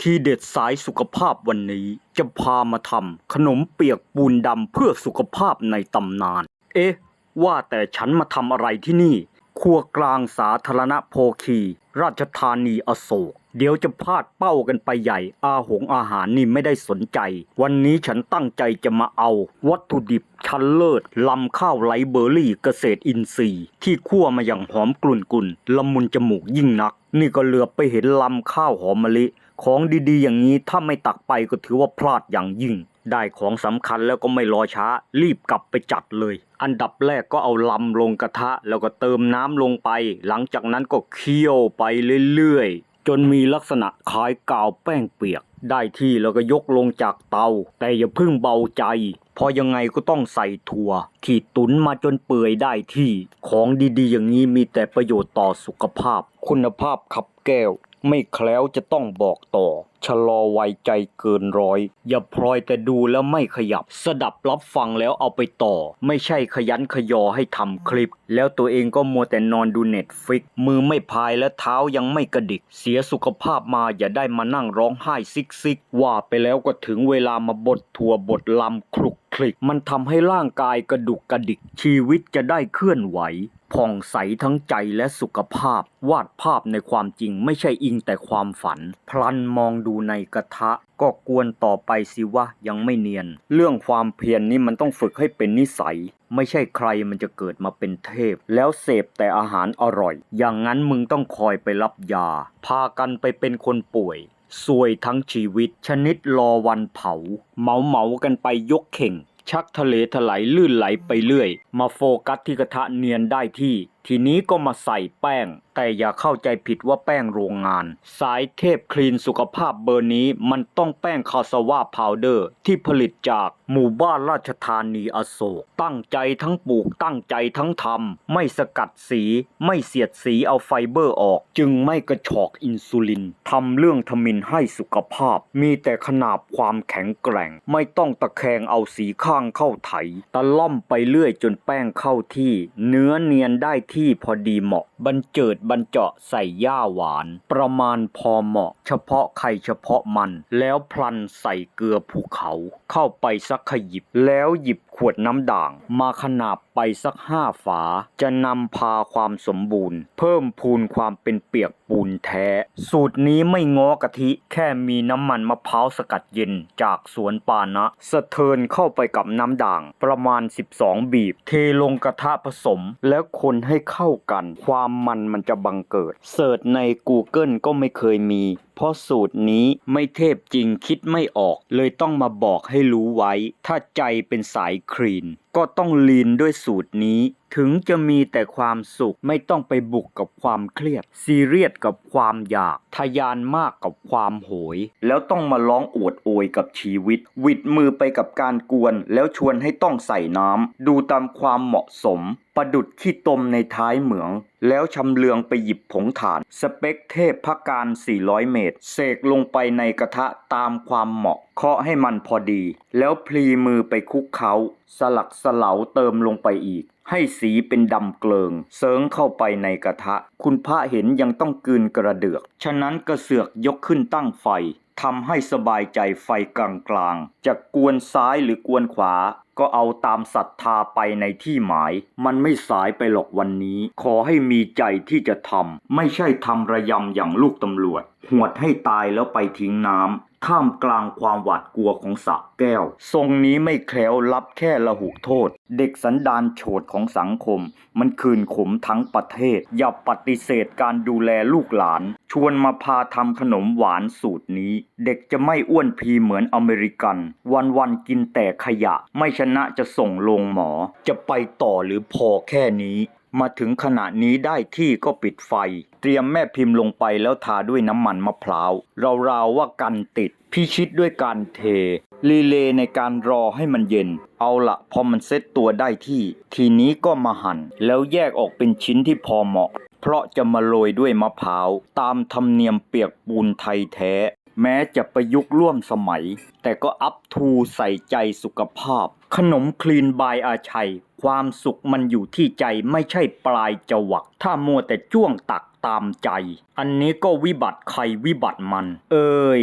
ทีเด็ดสายสุขภาพวันนี้จะพามาทำขนมเปียกปูนดำเพื่อสุขภาพในตำนาน เอ๊ะ ว่าแต่ฉันมาทำอะไรที่นี่ ครัวกลางสาธารณโภคี ราชธานีอโศก เดี๋ยวจะพลาดเป้ากันไปใหญ่ อาหงอาหารนี่ไม่ได้สนใจ วันนี้ฉันตั้งใจจะมาเอา วัตถุดิบชั้นเลิศลำข้าวไรเบอร์รี่เกษตรอินทรีย์ ที่คั่วมาอย่างหอมกลุ่นกุนๆละมุนจมูกยิ่งนัก นี่ก็เหลือบไปเห็นลำข้าวหอมมะลิ ของดีๆ อย่างนี้ถ้าไม่ตักไปก็ถือว่าพลาดอย่างยิ่ง ได้ของสำคัญแล้วก็ไม่รอช้า รีบกลับไปจัดเลย อันดับแรกก็เอาลำลงกระทะ แล้วก็เติมน้ำลงไป หลังจากนั้นก็เคี่ยวไปเรื่อยๆ จนมีลักษณะคล้ายกาวแป้งเปียก ได้ที่แล้วก็ยกลงจากเตา แต่อย่าเพิ่งเบาใจเพอยังไงก็ต้องใส่ถั่วที่ตุนมาจนเปื่อยได้ที่ ของดีๆ อย่างนี้มีแต่ประโยชน์ต่อสุขภาพ คุณภาพขับแก้ว ไม่แคล้วจะต้องบอกต่อ ชะลอไวใจเกินร้อย อย่าพลอยแต่ดูแล้วไม่ขยับ สดับรับฟังแล้วเอาไปต่อ ไม่ใช่ขยันขยอให้ทำคลิป แล้วตัวเองก็มัวแต่นอนดูเน็ตฟิก มือไม่พายและเท้ายังไม่กระดิก เสียสุขภาพมาอย่าได้มานั่งร้องไห้ซิกซิก ว่าไปแล้วก็ถึงเวลามาบดทัวบดลำคลุกคลิก มันทำให้ร่างกายกระดุกกระดิก ชีวิตจะได้เคลื่อนไหว ผ่องใสทั้งใจและสุขภาพ วาดภาพในความจริงไม่ใช่อิงแต่ความฝัน พลันมองดูในกระทะ ก็กวนต่อไปสิวะยังไม่เนียน เรื่องความเพียรนนี่มันต้องฝึกให้เป็นนิสัย ไม่ใช่ใครมันจะเกิดมาเป็นเทพ แล้วเสพแต่อาหารอร่อย อย่างนั้นมึงต้องคอยไปรับยา พากันไปเป็นคนป่วยสวยทั้งชีวิต ชนิดรอวันเผา เมาเมากันไปยกเข่ง ชักทะเลถลายลื่นไหลไปเรื่อย มาโฟกัสที่กระทะเนียนได้ที่ ทีนี้ก็มาใส่แป้ง แต่อย่าเข้าใจผิดว่าแป้งโรงงาน สายเทพคลีนสุขภาพเบอร์นี้มันต้องแป้งคาสวาพาวเดอร์ ที่ผลิตจากหมู่บ้านราชธานีอโศก ตั้งใจทั้งปลูกตั้งใจทั้งทำไม่สกัดสีไม่เสียดสีเอาไฟเบอร์ออก จึงไม่กระชอกอินซูลินทำเรื่องทมินให้สุขภาพ มีแต่ขนาบความแข็งแกร่ง ไม่ต้องตะแคงเอาสีข้างเข้าไถตะล่อมไปเรื่อยจนแป้งเข้าที่ เนื้อเนียนได้ที่พอดีเหมาะบรรเจิดบรรเจาะใส่ย่าหวาน ประมาณพอเหมาะ เฉพาะใครเฉพาะมัน แล้วพลันใส่เกลือภูเขา เข้าไปสักขยิบ แล้วหยิบขวดน้ำด่าง มาขนาบไปสักห้าฝา จะนำพาความสมบูรณ์ เพิ่มพูนความเป็นเปียกปูนแท้ สูตรนี้ไม่ง้อกะทิ แค่มีน้ำมันมะพร้าวสกัดเย็นจากสวนปานะ สะเทินเข้าไปกับน้ำด่าง ประมาณ 12 บีบ เทลงกระทะผสม แล้วคนให้เข้ากันความมันมันจะบังเกิดเสิร์ชใน Google ก็ไม่เคยมี เพราะสูตรนี้ไม่เทพจริงคิดไม่ออก เลยต้องมาบอกให้รู้ไว้ ถ้าใจเป็นสายครีน ก็ต้องลีนด้วยสูตรนี้ ถึงจะมีแต่ความสุขไม่ต้องไปบุกกับความเครียด ซีเรียสกับความอยากทะยานมากกับความโหย แล้วต้องมาร้องอวดโอยกับชีวิต วิดมือไปกับการกวน แล้วชวนให้ต้องใส่น้ำดูตามความเหมาะสม ประดุดขี้ตมในท้ายเหมือง แล้วชำเลืองไปหยิบผงถ่าน สเปคเทพพักการ 400 เมตรเสกลงไปในกระทะตามความเหมาะ เคาะให้มันพอดี แล้วพลีมือไปคลุกเขา สลักสเลาเติมลงไปอีก ให้สีเป็นดำเกลิง เสิงเข้าไปในกระทะ คุณพระเห็นยังต้องกลืนกระเดือก ฉะนั้นกระเสือกยกขึ้นตั้งไฟ ทำให้สบายใจไฟกลางๆจะกวนซ้ายหรือกวนขวา ก็เอาตามศรัทธาไปในที่หมาย มันไม่สายไปหรอกวันนี้ ขอให้มีใจที่จะทำไม่ใช่ทำระยำอย่างลูกตำรวจ หวดให้ตายแล้วไปทิ้งน้ำ ท่ามกลางความหวาดกลัวของสระแก้ว ทรงนี้ไม่แคล้วรับแค่ละหุโทษ เด็กสันดานโฉดของสังคม มันคืนขมทั้งประเทศ อย่าปฏิเสธการดูแลลูกหลาน ชวนมาพาทำขนมหวานสูตรนี้ เด็กจะไม่อ้วนพีเหมือนอเมริกัน วันๆกินแต่ขยะ ไม่ชนะจะส่งลงหมอ จะไปต่อหรือพอแค่นี้ มาถึงขณะนี้ได้ที่ก็ปิดไฟ เตรียมแม่พิมพ์ลงไปแล้วทาด้วยน้ำมันมะพร้าวราวๆว่ากันติด พิชิตด้วยการเท รีเลย์ในการรอให้มันเย็น เอาละพอมันเซ็ตตัวได้ที่ ทีนี้ก็มาหั่น แล้วแยกออกเป็นชิ้นที่พอเหมาะ เพราะจะมาโรยด้วยมะพร้าวตามธรรมเนียมเปียกปูนไทยแท้ แม้จะประยุกต์ร่วมสมัย แต่ก็อัพทูใส่ใจสุขภาพ ขนมคลีนบายอาชัย ความสุขมันอยู่ที่ใจไม่ใช่ปลายจวัก ถ้ามัวแต่จ้วงตักตามใจ อันนี้ก็วิบัติใครวิบัติมัน เอ้ย